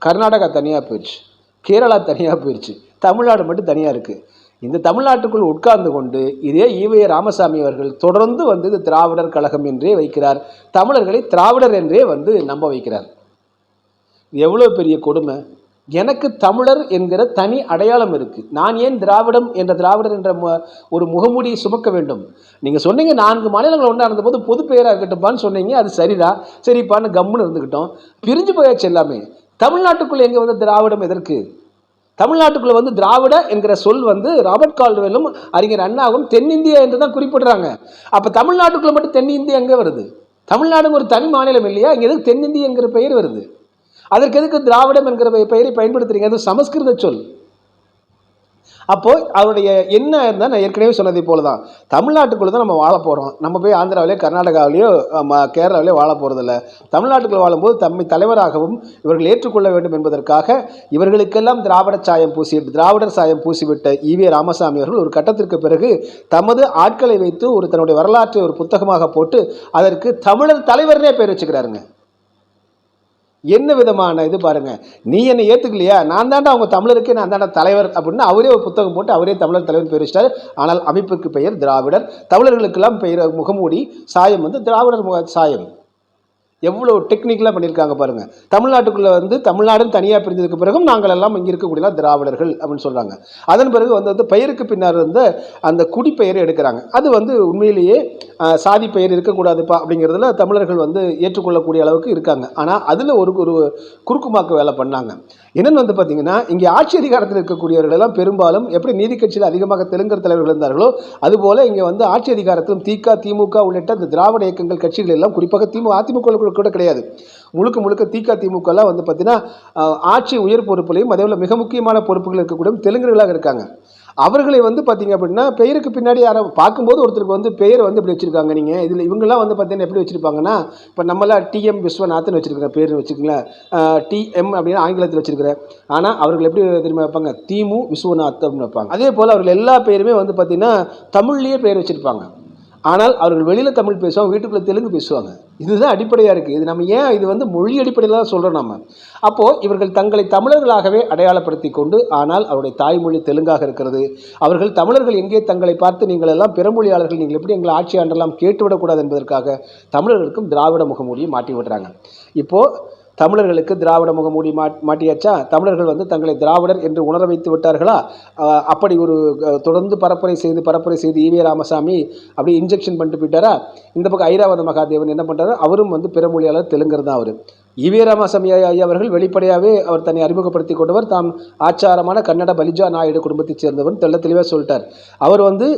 கர்நாடகா தனியாக போயிடுச்சு கேரளா தனியாக போயிடுச்சு. தமிழ்நாடு மட்டும் தனியாக இருக்குது இந்த தமிழ்நாட்டுக்குள் உட்கார்ந்து கொண்டு இதே ஈவே ராமசாமி அவர்கள் தொடர்ந்து வந்து இது திராவிடர் கழகம் என்றே வைக்கிறார். தமிழர்களை திராவிடர் என்றே வந்து நம்ப வைக்கிறார். எவ்வளோ பெரிய கொடுமை? எனக்கு தமிழர் என்கிற தனி அடையாளம் இருக்குது நான் ஏன் திராவிடம் என்ற திராவிடர் என்ற மு- ஒரு முகமூடியை சுமக்க வேண்டும்? நீங்கள் சொன்னீங்க நான்கு மாநிலங்கள் ஒன்றா இருந்தபோது பொது பெயராக இருக்கட்டும்பான்னு சொன்னீங்க. அது சரிதான் சரிப்பான்னு கம்முன்னு இருந்துக்கிட்டோம் பிரிஞ்சு போயாச்சு எல்லாமே. தமிழ்நாட்டுக்குள்ளே எங்கே வந்து திராவிடம் எதற்கு? தமிழ்நாட்டுக்குள்ளே வந்து திராவிட என்கிற சொல் வந்து ராபர்ட் கால்டுவெல்லும் அறிஞர் அண்ணாவும் தென்னிந்தியா என்று தான் குறிப்பிடுறாங்க. அப்போ தமிழ்நாட்டுக்குள்ளே மட்டும் தென்னிந்தியா எங்கே வருது? தமிழ்நாடு ஒரு தனி மாநிலம் இல்லையா? இங்கே எதுக்கு தென்னிந்தியங்கிற பெயர் வருது? அதற்கு எதுக்கு திராவிடம் என்கிற பெயரை பயன்படுத்துகிறீங்க அது சமஸ்கிருத சொல். அப்போது அவருடைய என்ன இருந்தால் நான் ஏற்கனவே சொன்னதை போல தான் தமிழ்நாட்டுக்குள்ளே தான் நம்ம வாழ போகிறோம் நம்ம போய் ஆந்திராவிலேயோ கர்நாடகாவிலேயோ கேரளாவிலேயோ வாழ போகிறதில்ல தமிழ்நாட்டுக்குள்ளே வாழும்போது தம்மை தலைவராகவும் இவர்கள் ஏற்றுக்கொள்ள வேண்டும் என்பதற்காக இவர்களுக்கெல்லாம் திராவிட சாயம் பூசி திராவிடர் சாயம் பூசிவிட்ட ஈவே ராமசாமி அவர்கள் ஒரு கட்டத்திற்கு பிறகு தமது ஆட்களை வைத்து ஒரு தன்னுடைய வரலாற்றை ஒரு புத்தகமாக போட்டு அதற்கு தமிழர் தலைவர்னே பேர் வச்சுக்கிறாருங்க. என்ன விதமான இது பாருங்கள் நீ என்னை ஏற்றுக்கலையா நான் தாண்டா அவங்க தமிழருக்கே நான் தாண்டா தலைவர் அப்படின்னு அவரே ஒரு புத்தகம் போட்டு அவரே தமிழர் தலைவர் பெயர் ஆனால் அமைப்புக்கு பெயர் திராவிடர். தமிழர்களுக்கெல்லாம் பெயர் முகமூடி சாயம் வந்து திராவிடர் முக சாயம். எவ்வளோ டெக்னிக்கலாக பண்ணியிருக்காங்க பாருங்கள் தமிழ்நாட்டுக்குள்ளே வந்து தமிழ்நாடுன்னு தனியாக பிரிஞ்சதுக்கு பிறகும் நாங்கள் எல்லாம் இங்கே இருக்கக்கூடிய திராவிடர்கள் அப்படின்னு சொல்கிறாங்க அதன் பிறகு வந்து வந்து பெயருக்கு பின்னால் இருந்த அந்த குடிப்பெயரை எடுக்கிறாங்க. அது வந்து உண்மையிலேயே சாதி பெயர் இருக்கக்கூடாதுப்பா அப்படிங்கிறதுல தமிழர்கள் வந்து ஏற்றுக்கொள்ளக்கூடிய அளவுக்கு இருக்காங்க. ஆனால் அதில் ஒரு ஒரு குறுக்குமாக்கு வேலை பண்ணாங்க. என்னென்னு வந்து பார்த்தீங்கன்னா இங்கே ஆட்சி அதிகாரத்தில் இருக்கக்கூடியவர்கள் எல்லாம் பெரும்பாலும் எப்படி நீதி கட்சியில் அதிகமாக தெலுங்கர் தலைவர்கள் இருந்தார்களோ அதுபோல் இங்கே வந்து ஆட்சி அதிகாரத்திலும் திக திமுக உள்ளிட்ட இந்த திராவிட இயக்கங்கள் கட்சிகள் எல்லாம் குறிப்பாக திமுக அதிமுக கூட- கூட கிடையாது. முழுக்க முழுக்க திக திமுகலாம் வந்து பார்த்தீங்கன்னா ஆட்சி உயர் பொறுப்புலையும் அதே போல் மிக முக்கியமான பொறுப்புகள் இருக்கக்கூடிய தெலுங்கர்களாக இருக்காங்க. அவர்களை வந்து பார்த்தீங்க அப்படின்னா பெயருக்கு பின்னாடி யாரை பார்க்கும்போது ஒருத்தருக்கு வந்து பெயர் வந்து இப்படி வச்சுருக்காங்க நீங்கள் இதில் இவங்கெல்லாம் வந்து பார்த்தீங்கன்னா எப்படி வச்சுருப்பாங்கன்னா இப்போ நம்மளாம் டிஎம் விஸ்வநாதன் வச்சுருக்கிற பேர் வச்சுக்கங்களேன். டிஎம் அப்படின்னு ஆங்கிலத்தில் வச்சுருக்கிறேன் ஆனால் அவர்கள் எப்படி தெரியுமா வைப்பாங்க? திமு விஸ்வநாத் அப்படின்னு வைப்பாங்க. அதே போல் அவர்கள் எல்லா பேருமே வந்து பார்த்திங்கன்னா தமிழ்லேயே பெயர் வச்சுருப்பாங்க. ஆனால் அவர்கள் வெளியில் தமிழ் பேசுவாங்க வீட்டுக்குள்ளே தெலுங்கு பேசுவாங்க. இதுதான் அடிப்படையாக இருக்குது இது நம்ம ஏன் இது வந்து மொழி அடிப்படையில் தான் சொல்கிறோம் நம்ம அப்போது இவர்கள் தங்களை தமிழர்களாகவே அடையாளப்படுத்தி கொண்டு ஆனால் அவருடைய தாய்மொழி தெலுங்காக இருக்கிறது. அவர்கள் தமிழர்கள் எங்கே தங்களை பார்த்து நீங்கள் எல்லாம் பிறமொழியாளர்கள் நீங்கள் எப்படி எங்களை ஆட்சி ஆண்டெல்லாம் கேட்டுவிடக்கூடாது என்பதற்காக தமிழர்களுக்கும் திராவிட முகமொழியை மாட்டி விடுறாங்க இப்போது தமிழர்களுக்கு திராவிட முகமூடி மாட் மாட்டியாச்சா? தமிழர்கள் வந்து தங்களை திராவிடர் என்று உணர வைத்து விட்டார்களா? அப்படி ஒரு தொடர்ந்து பரப்புரை செய்து பரப்புரை செய்து ஈவே ராமசாமி அப்படி இன்ஜெக்ஷன் பண்ணிட்டு போயிட்டாரா? இந்த பக்கம் ஐராவத மகாதேவன் என்ன பண்ணுறாரு அவரும் வந்து பிறமொழியாளர் தெலுங்கர் தான் அவர். ஈவே ராமசாமி ஐயா அவர்கள் வெளிப்படையாகவே அவர் தன்னை அறிமுகப்படுத்தி கொண்டவர். தாம் ஆச்சாரமான கன்னட பலிஜா நாயுடு குடும்பத்தைச் சேர்ந்தவர் தெள்ள தெளிவாக சொல்லிட்டார். அவர் வந்து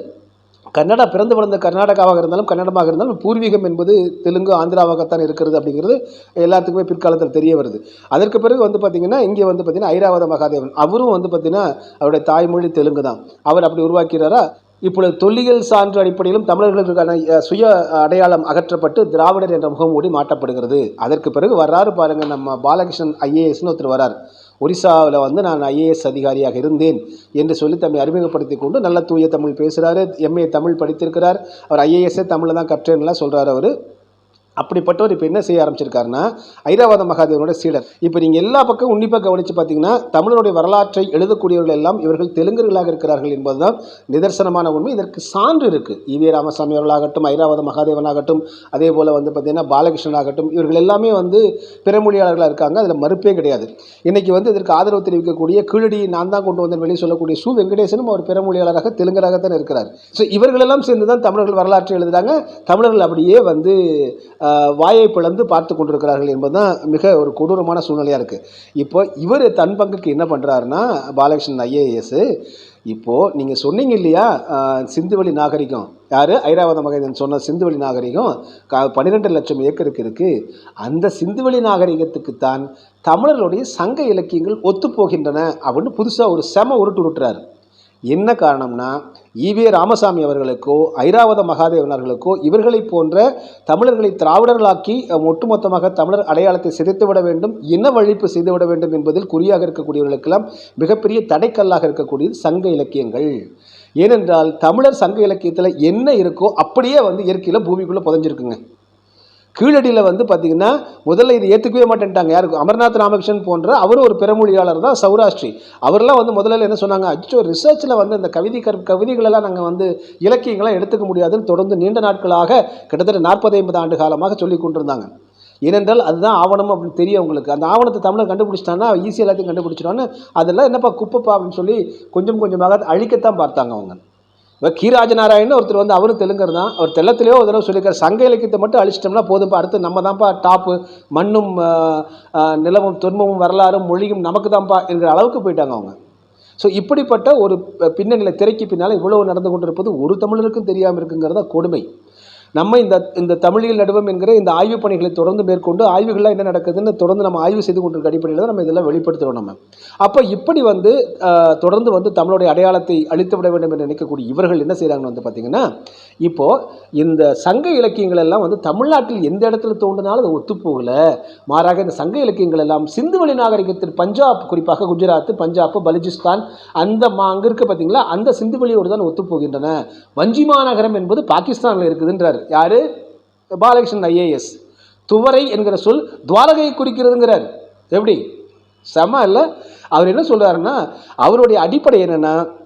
கன்னடா பிறந்து வளர்ந்த கர்நாடகாவாக இருந்தாலும் கன்னடமாக இருந்தாலும் பூர்வீகம் என்பது தெலுங்கு ஆந்திராவாகத்தான் இருக்கிறது அப்படிங்கிறது எல்லாத்துக்குமே பிற்காலத்தில் தெரிய வருது. அதற்கு பிறகு வந்து பார்த்திங்கன்னா இங்கே வந்து பார்த்திங்கன்னா ஐராவத மகாதேவன். அவரும் வந்து பார்த்திங்கன்னா அவருடைய தாய்மொழி தெலுங்கு தான். அவர் அப்படி உருவாக்கிறாரா? இப்பொழுது தொல்லியல் சான்று அடிப்படையிலும் தமிழர்களுக்கான சுய அடையாளம் அகற்றப்பட்டு திராவிடர் என்ற முகமூடி மாட்டப்படுகிறது அதற்கு பிறகு வர்றாரு பாருங்கள் நம்ம பாலகிருஷ்ணன் ஐஏஎஸ்னு ஒருத்தர் வரார் ஒரிசாவில் வந்து நான் ஐஏஎஸ் அதிகாரியாக இருந்தேன் என்று சொல்லி தம்மை அறிமுகப்படுத்தி கொண்டு நல்ல தூய தமிழ் பேசுகிறாரு எம்ஏ தமிழ் படித்திருக்கிறார். அவர் ஐஏஎஸ்ஸே தமிழில் தான் கற்றேன்னுலாம் சொல்கிறார் அவர். அப்படிப்பட்டவர் இப்போ என்ன செய்ய ஆரம்பிச்சிருக்காருன்னா ஐராவத மகாதேவனோட சீடர். இப்போ நீங்கள் எல்லா பக்கம் உன்னிப்பாக கவனித்து பார்த்தீங்கன்னா தமிழனுடைய வரலாற்றை எழுதக்கூடியவர்கள் எல்லாம் இவர்கள் தெலுங்கர்களாக இருக்கிறார்கள் என்பதுதான் நிதர்சனமான உண்மை. இதற்கு சான்று இருக்குது இவி ராமசாமி அவர்களாகட்டும் ஐராவத மகாதேவனாகட்டும் அதே போல் வந்து பார்த்திங்கன்னா பாலகிருஷ்ணன் ஆகட்டும் இவர்கள் எல்லாமே வந்து பிறமொழியாளர்களாக இருக்காங்க. அதில் மறுப்பே கிடையாது. இன்றைக்கி வந்து இதற்கு ஆதரவு தெரிவிக்கக்கூடிய கீழடி நான் தான் கொண்டு வந்தேன் வெளியே சொல்லக்கூடிய சு வெங்கடேசனும் அவர் பிறமொழியாளராக தெலுங்கராகத்தான் இருக்கிறார். ஸோ இவர்களெல்லாம் சேர்ந்து தான் தமிழர்கள் வரலாற்றை எழுதுறாங்க. தமிழர்கள் அப்படியே வந்து வாயை பிளந்து பார்த்து கொண்டிருக்கிறார்கள் என்பதுதான் மிக ஒரு கொடூரமான சூழ்நிலையாக இருக்குது இப்போ இவர் தன் பங்குக்கு என்ன பண்ணுறாருன்னா பாலகிருஷ்ணன் ஐஏஎஸ். இப்போது நீங்கள் சொன்னீங்க இல்லையா சிந்துவெளி நாகரிகம். யார்? ஐராவத மகேந்திரன் சொன்ன சிந்துவெளி நாகரிகம். க பன்னிரெண்டு லட்சம் ஏக்கருக்கு இருக்குது அந்த சிந்துவெளி நாகரிகத்துக்குத்தான் தமிழர்களுடைய சங்க இலக்கியங்கள் ஒத்துப்போகின்றன அப்படின்னு புதுசாக ஒரு செம உருட்டு உருட்டுறாரு. என்ன காரணம்னா ஈவே ராமசாமி அவர்களுக்கோ ஐராவத மகாதேவனர்களுக்கோ இவர்களைப் போன்ற தமிழர்களை திராவிடர்களாக்கி ஒட்டுமொத்தமாக தமிழர் அடையாளத்தை சிதைத்துவிட வேண்டும் என்ன வழிப்பு செய்துவிட வேண்டும் என்பதில் குறியாக இருக்கக்கூடியவர்களுக்கெல்லாம் மிகப்பெரிய தடைக்கல்லாக இருக்கக்கூடியது சங்க இலக்கியங்கள். ஏனென்றால் தமிழர் சங்க இலக்கியத்தில் என்ன இருக்கோ அப்படியே வந்து இயற்கையில் பூமிக்குள்ளே புதஞ்சிருக்குங்க. கீழடியில் வந்து பார்த்தீங்கன்னா முதல்ல இது ஏற்றுக்கவே மாட்டேன்ட்டாங்க. யாருக்கு அமர்நாத் ராமகிருஷ்ணன் போன்ற அவரும் ஒரு பிறமொழியாளர் தான் சௌராஷ்டிரி. அவர்லாம் வந்து முதல்ல என்ன சொன்னாங்க? அச்சோ ரிசர்ச்சில் வந்து இந்த கவிதை கற் கவிதைகளெல்லாம் நாங்கள் வந்து இலக்கியங்களாம் எடுத்துக்க முடியாதுன்னு தொடர்ந்து நீண்ட நாட்களாக கிட்டத்தட்ட நாற்பது ஐம்பது ஆண்டு காலமாக சொல்லி கொண்டிருந்தாங்க. ஏனென்றால் அதுதான் ஆவணம் அப்படின்னு தெரியும் அவங்களுக்கு அந்த ஆவணத்தை தமிழை கண்டுபிடிச்சிட்டான்னா ஈஸி எல்லாத்தையும் கண்டுபிடிச்சிட்டான்னு அதெல்லாம் என்னப்பா குப்பைப்பா அப்படின்னு சொல்லி கொஞ்சம் கொஞ்சமாக அழிக்கத்தான் பார்த்தாங்க அவங்க. கீராஜ நாராயணன் ஒருத்தர் வந்து அவரும் தெலுங்கர் தான். அவர் தெள்ளத்திலேயோ ஒரு தடவை சொல்லியிருக்காரு. சங்க இலக்கியத்தை மட்டும் அழிச்சிட்டோம்னா போதும்ப்பா அடுத்து நம்ம தான்ப்பா டாப்பு. மண்ணும் நிலமும் தொன்மமும் வரலாறும் மொழியும் நமக்கு தான்ப்பா என்கிற அளவுக்கு போயிட்டாங்க அவங்க. ஸோ இப்படிப்பட்ட ஒரு பின்னணியில் திரைக்கு பின்னால் இவ்வளவு நடந்து கொண்டிருப்பது ஒரு தமிழருக்கும் தெரியாமல் இருக்குங்கிறத கொடுமை. நம்ம இந்த இந்த தமிழில் நடுவம் என்கிற இந்த ஆய்வுப் பணிகளை தொடர்ந்து மேற்கொண்டு ஆய்வுகள்லாம் என்ன நடக்குதுன்னு தொடர்ந்து நம்ம ஆய்வு செய்து கொண்டிருக்க அடிப்படையில் தான் நம்ம இதெல்லாம் வெளிப்படுத்துகிறோம் நம்ம. அப்போ இப்படி வந்து தொடர்ந்து வந்து தமிழுடைய அடையாளத்தை அழித்து விட வேண்டும் என்று நினைக்கக்கூடிய இவர்கள் என்ன செய்கிறாங்கன்னு வந்து பார்த்திங்கன்னா இப்போது இந்த சங்க இலக்கியங்கள் எல்லாம் வந்து தமிழ்நாட்டில் எந்த இடத்துல தோன்றினாலும் அது ஒத்துப்போகல. மாறாக இந்த சங்க இலக்கியங்கள் எல்லாம் சிந்து வழி நாகரிகத்தில் பஞ்சாப் குறிப்பாக குஜராத் பஞ்சாப் பலுஜிஸ்தான் அந்த மா அங்கே இருக்க பார்த்தீங்களா அந்த சிந்து வழியோடு தான் ஒத்துப்போகின்றன. வஞ்சி மாநகரம் என்பது பாகிஸ்தானில் இருக்குதுன்றார். யார்? பாலகிருஷ்ணன் ஐஏஎஸ். துவரை என்கிற சொல் துவாரகையை குறிக்கிறதுங்கிறார். எப்படி? செம இல்லை? அவர் என்ன சொல்கிறாருன்னா அவருடைய அடிப்படை என்னென்னா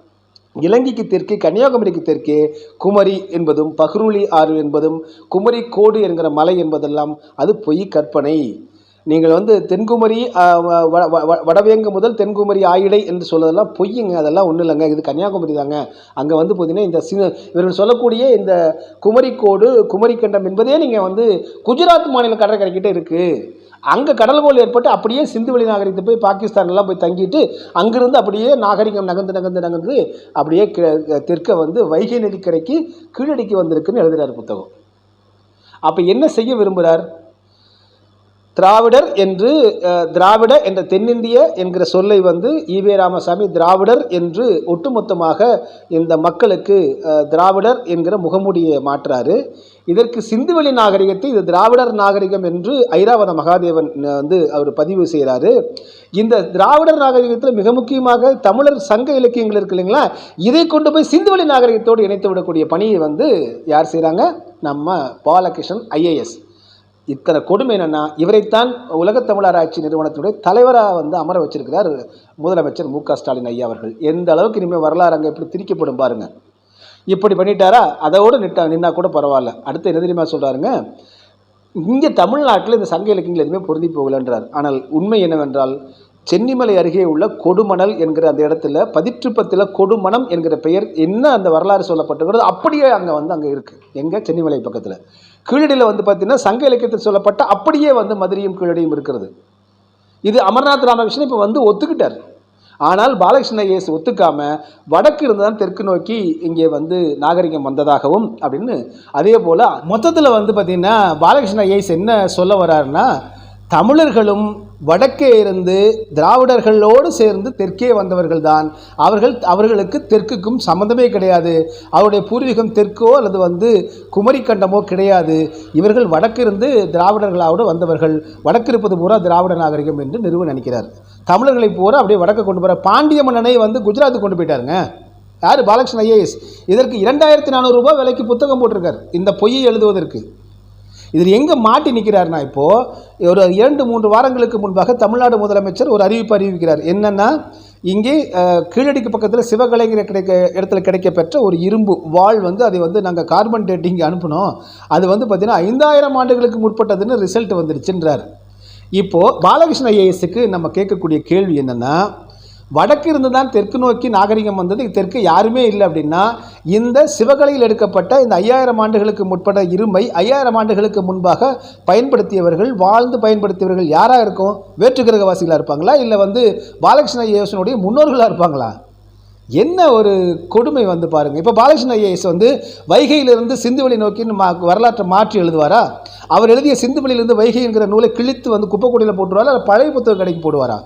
இலங்கைக்கு தெற்கே கன்னியாகுமரிக்கு தெற்கே குமரி என்பதும் பஹ்ருளி ஆறு என்பதும் குமரி கோடு என்கிற மலை என்பதெல்லாம் அது பொய் கற்பனை. நீங்கள் வந்து தென்குமரி ஆ, வ- வ- வடவேங்கு முதல் தென்குமரி ஆயிடை என்று சொல்லதெல்லாம் பொய்யுங்க அதெல்லாம் ஒன்றும் இல்லைங்க. இது கன்னியாகுமரி தாங்க. அங்கே வந்து பார்த்தீங்கன்னா இந்த சி இவர்கள் சொல்லக்கூடிய இந்த குமரிக்கோடு குமரிக்கண்டம் என்பதே நீங்கள் வந்து குஜராத் மாநில கடற்கரைக்கிட்ட இருக்குது அங்கே கடல்கோள் ஏற்பட்டு அப்படியே சிந்துவெளி நாகரிகத்தை போய் பாகிஸ்தான்லாம் போய் தங்கிட்டு அங்கிருந்து அப்படியே நாகரிகம் நகர்ந்து நகர்ந்து நகர்ந்து அப்படியே தெற்க வந்து வைகை நதிக்கரைக்கு கீழடிக்கு வந்திருக்குன்னு எழுதுகிறார் புத்தகம். அப்போ என்ன செய்ய விரும்புகிறார் திராவிடர் என்று திராவிட என்ற தென்னிந்திய என்கிற சொல்லை வந்து ஈவே ராமசாமி திராவிடர் என்று ஒட்டுமொத்தமாக இந்த மக்களுக்கு திராவிடர் என்கிற முகமூடியை மாற்றாரு இதற்கு சிந்துவெளி நாகரிகத்தை இது திராவிடர் நாகரிகம் என்று ஐராவத மகாதேவன் வந்து அவர் பதிவு செய்கிறாரு இந்த திராவிடர் நாகரிகத்தில் மிக முக்கியமாக தமிழர் சங்க இலக்கியங்கள் இருக்கு இல்லைங்களா? இதை கொண்டு போய் சிந்துவெளி நாகரிகத்தோடு இணைத்து விடக்கூடிய பணியை வந்து யார் செய்கிறாங்க நம்ம பாலகிருஷ்ணன் ஐஏஎஸ் இத்தனை கொடுமை என்னென்னா இவரைத்தான் உலகத் தமிழராட்சி நிறுவனத்தினுடைய தலைவராக வந்து அமர வச்சிருக்கிறார் முதலமைச்சர் மு க ஸ்டாலின் ஐயா அவர்கள். எந்த அளவுக்கு இனிமேல் வரலாறு அங்கே எப்படி திரிக்கப்படும் பாருங்க. இப்படி பண்ணிட்டாரா? அதோடு நிட்டா நின்னா கூட பரவாயில்ல. அடுத்து என்ன தெரியுமா சொல்கிறாருங்க இங்கே தமிழ்நாட்டில் இந்த சங்க இலக்கியங்கள் எதுவுமே பொருந்தி போகலன்றார். ஆனால் உண்மை என்னவென்றால் சென்னிமலை அருகே உள்ள கொடுமணல் என்கிற அந்த இடத்துல பதிற்றுப்பத்தில் கொடுமணம் என்கிற பெயர் என்ன அந்த வரலாறு சொல்லப்பட்டிருக்கிறதோ அப்படியே அங்கே வந்து அங்கே இருக்குது எங்கே? சென்னிமலை பக்கத்தில். கீழடியில் வந்து பார்த்திங்கன்னா சங்க இலக்கியத்தில் சொல்லப்பட்ட அப்படியே வந்து மதுரையும் கீழடியும் இருக்கிறது. இது அமர்நாத் ராமகிருஷ்ணன் இப்போ வந்து ஒத்துக்கிட்டார். ஆனால் பாலகிருஷ்ண ஏஸ் ஒத்துக்காம வடக்கு இருந்து தான் தெற்கு நோக்கி இங்கே வந்து நாகரிகம் வந்ததாகவும் அப்படின்னு அதே போல் மொத்தத்தில் வந்து பார்த்திங்கன்னா பாலகிருஷ்ண ஏஸ் என்ன சொல்ல வர்றாருன்னா தமிழர்களும் வடக்கே இருந்து திராவிடர்களோடு சேர்ந்து தெற்கே வந்தவர்கள் தான் அவர்கள் அவர்களுக்கு தெற்குக்கும் சம்மந்தமே கிடையாது. அவருடைய பூர்வீகம் தெற்கோ அல்லது வந்து குமரிக்கண்டமோ கிடையாது. இவர்கள் வடக்கிருந்து திராவிடர்களோடு வந்தவர்கள். வடக்கு இருப்பது பூரா திராவிட நாகரிகம் என்று நிறுவ நினைக்கிறார். தமிழர்களை பூரா அப்படியே வடக்க கொண்டு போகிற பாண்டிய மன்னனை வந்து குஜராத்துக்கு கொண்டு போயிட்டாருங்க. யார்? பாலகிருஷ்ணன் ஐஏஎஸ். இதற்கு இரண்டாயிரத்தி நானூறுரூபா விலைக்கு புத்தகம் போட்டிருக்கார். இந்த பொய்யை எழுதுவதற்கு. இதில் எங்கே மாட்டி நிற்கிறாருன்னா இப்போது ஒரு இரண்டு மூன்று வாரங்களுக்கு முன்பாக தமிழ்நாடு முதலமைச்சர் ஒரு அறிவிப்பு அறிவிக்கிறார். என்னென்னா இங்கே கீழடிக்கு பக்கத்தில் சிவகலைங்கிற கிடைக்க இடத்துல கிடைக்கப்பெற்ற ஒரு இரும்பு வாள் வந்து அதை வந்து நாங்கள் கார்பன் டேட்டிங் அனுப்பினோம். அது வந்து பார்த்திங்கன்னா ஐந்தாயிரம் ஆண்டுகளுக்கு முற்பட்டதுன்னு ரிசல்ட் வந்துடுச்சுன்றார் இப்போது பாலகிருஷ்ண ஐஏஎஸுக்கு நம்ம கேட்கக்கூடிய கேள்வி என்னென்னா வடக்கு இருந்து தான் தெற்கு நோக்கி நாகரிகம் வந்தது. தெற்கு யாருமே இல்லை அப்படின்னா இந்த சிவகலையில் எடுக்கப்பட்ட இந்த ஐயாயிரம் ஆண்டுகளுக்கு முற்பட்ட இரும்பை ஐயாயிரம் ஆண்டுகளுக்கு முன்பாக பயன்படுத்தியவர்கள் வாழ்ந்து பயன்படுத்தியவர்கள் யாராக இருக்கும்? வேற்றுக்கிரகவாசிகளாக இருப்பாங்களா? இல்லை வந்து பாலகிருஷ்ண ஐயேசனுடைய முன்னோர்களாக இருப்பாங்களா? என்ன ஒரு கொடுமை வந்து பாருங்கள் இப்போ பாலகிருஷ்ண ஐஏஎஸ் வந்து வைகையிலிருந்து சிந்துவெளி நோக்கி மா வரலாற்றை மாற்றி எழுதுவாரா? அவர் எழுதிய சிந்துவெளியிலிருந்து வைகைங்கிற நூலை கிழித்து வந்து குப்பைக்கூடையில் போட்டுருவாரா? பழைய புத்தக கடைக்கு போடுவாரா?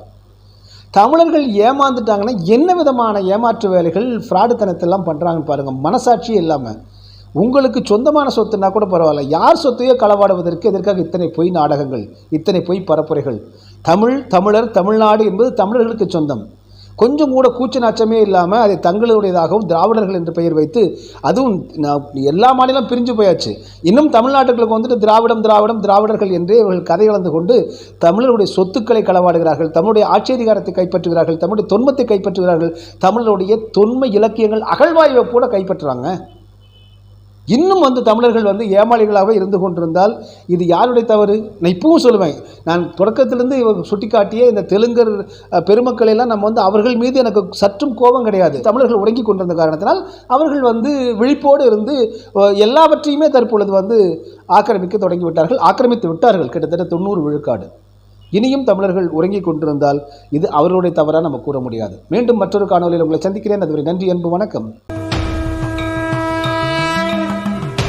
தமிழர்கள் ஏமாந்துட்டாங்கன்னா என்ன விதமான ஏமாற்று வேலைகள் ஃப்ராடுத்தனத்தெல்லாம் பண்ணுறாங்கன்னு பாருங்கள் மனசாட்சியே இல்லாமல் உங்களுக்கு சொந்தமான சொத்துனா கூட பரவாயில்ல. யார் சொத்தையோ களவாடுவதற்கு எதற்காக இத்தனை பொய் நாடகங்கள் இத்தனை பொய் பரப்புரைகள்? தமிழ் தமிழர் தமிழ்நாடு என்பது தமிழர்களுக்கு சொந்தம். கொஞ்சம் கூட கூச்ச நாச்சமே இல்லாமல் அதை தங்களுடையதாகவும் திராவிடர்கள் என்று பெயர் வைத்து அதுவும் நான் எல்லா மாநிலம் பிரிஞ்சு போயாச்சு. இன்னும் தமிழ்நாட்டுகளுக்கு வந்துட்டு திராவிடம் திராவிடம் திராவிடர்கள் என்றே இவர்கள் கதை கலந்து கொண்டு தமிழருடைய சொத்துக்களை களவாடுகிறார்கள் தமிழுடைய ஆட்சி அதிகாரத்தை கைப்பற்றுகிறார்கள் தமிழுடைய தொன்மத்தை கைப்பற்றுகிறார்கள் தமிழருடைய தொன்மை இலக்கியங்கள் அகழ்வாய்வை கூட கைப்பற்றுறாங்க. இன்னும் வந்து தமிழர்கள் வந்து ஏமாளிகளாக இருந்து கொண்டிருந்தால் இது யாருடைய தவறு? நான் இப்பவும் சொல்லுவேன். நான் தொடக்கத்திலிருந்து இவர் சுட்டிக்காட்டிய இந்த தெலுங்கர் பெருமக்கள் பெருமக்களை எல்லாம் நம்ம வந்து அவர்கள் மீது எனக்கு சற்றும் கோபம் கிடையாது. தமிழர்கள் உறங்கி கொண்டிருந்த காரணத்தினால் அவர்கள் வந்து விழிப்போடு இருந்து எல்லாவற்றையுமே தற்பொழுது வந்து ஆக்கிரமிக்க தொடங்கி விட்டார்கள் ஆக்கிரமித்து விட்டார்கள். கிட்டத்தட்ட தொண்ணூறு விழுக்காடு. இனியும் தமிழர்கள் உறங்கிக் கொண்டிருந்தால் இது அவர்களுடைய தவறாக நம்ம கூற முடியாது. மீண்டும் மற்றொரு காணொலியில் உங்களை சந்திக்கிறேன். அதுவரை நன்றி அன்பு வணக்கம்.